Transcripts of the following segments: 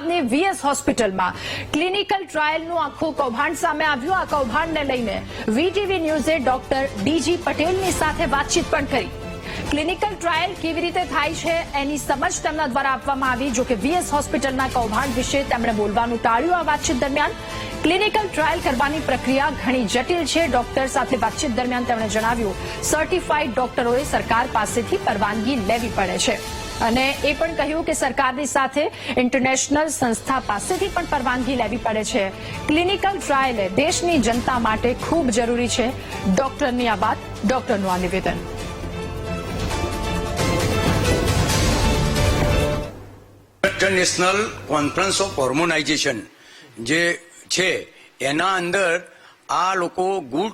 અમદાવાદની વીએસ હોસ્પિટલમાં. ક્લિનિકલ ટ્રાયલનું આખું કૌભાંડ સામે આવ્યું. આ કૌભાંડને લઈને વીટીવી ન્યૂઝે ડોક્ટર ડીજી પટેલની સાથે વાતચીત પણ કરી. ક્લિનિકલ ટ્રાયલ કેવી રીતે થાય છે એની સમજ તેમના દ્વારા આપવામાં આવી જો કે વીએસ હોસ્પિટલના કૌભાંડ વિશે તેમણે બોલવાનું ટાળ્યું આ વાતચીત દરમિયાન. ક્લિનિકલ ટ્રાયલ કરવાની પ્રક્રિયા ઘણી જટિલ છે. ડોક્ટર સાથે વાતચીત દરમિયાન તેમણે જણાવ્યું સર્ટિફાઈડ ડોક્ટરોએ સરકાર પાસેથી પરવાનગી લેવી પડે છે. અને એ પણ કહ્યું કે સરકારની સાથે ઇન્ટરનેશનલ સંસ્થા પાસેથી પણ પરવાનગી લેવી પડે છે. ક્લિનિકલ ટ્રાયલ દેશની જનતા માટે ખૂબ જરૂરી છે. ડોક્ટરની આ વાત, ડોક્ટરનું આ નિવેદન. ઇન્ટરનેશનલ કોન્ફરન્સ ઓફ હોર્મોનાઇઝેશન જે છે, એના અંદર આ લોકો ગુડ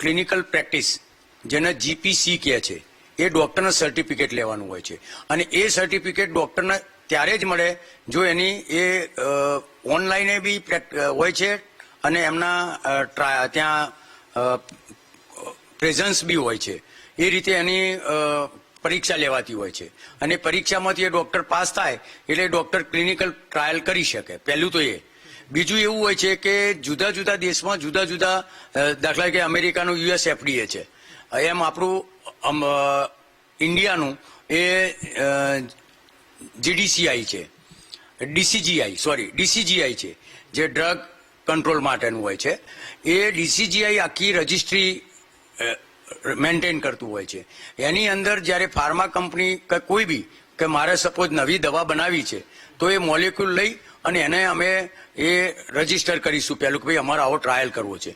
ક્લિનિકલ પ્રેક્ટિસ જેને જીપીસી કહે છે. એ ડોક્ટરના સર્ટિફિકેટ લેવાનું હોય છે. અને એ સર્ટિફિકેટ ડોક્ટરને ત્યારે જ મળે જો એની એ ઓનલાઈને બી હોય છે અને એમના ત્યાં પ્રેઝન્સ બી હોય છે. એ રીતે એની પરીક્ષા લેવાતી હોય છે. અને પરીક્ષામાંથી એ ડોક્ટર પાસ થાય એટલે ડોક્ટર ક્લિનિકલ ટ્રાયલ કરી શકે. પહેલું તો એ. બીજું એવું હોય છે કે જુદા જુદા દેશમાં જુદા જુદા દાખલા કે અમેરિકાનું યુએસ એફડીએ છે. એમ આપણું ઇન્ડિયાનું એ જીડીસીઆઈ છે. ડીસીજીઆઈ સોરી ડીસીજીઆઈ છે, જે ડ્રગ કંટ્રોલ માટેનું હોય છે. એ ડીસીજીઆઈ આખી રજિસ્ટ્રી મેન્ટેન કરતું હોય છે. એની અંદર જ્યારે ફાર્મા કંપની કે કોઈ બી, કે મારે સપોઝ નવી દવા બનાવી છે, તો એ મોલેક્યુલ લઈ અને એને અમે એ રજિસ્ટર કરીશું. પહેલું કે ભાઈ અમારે આવો ટ્રાયલ કરવો છે.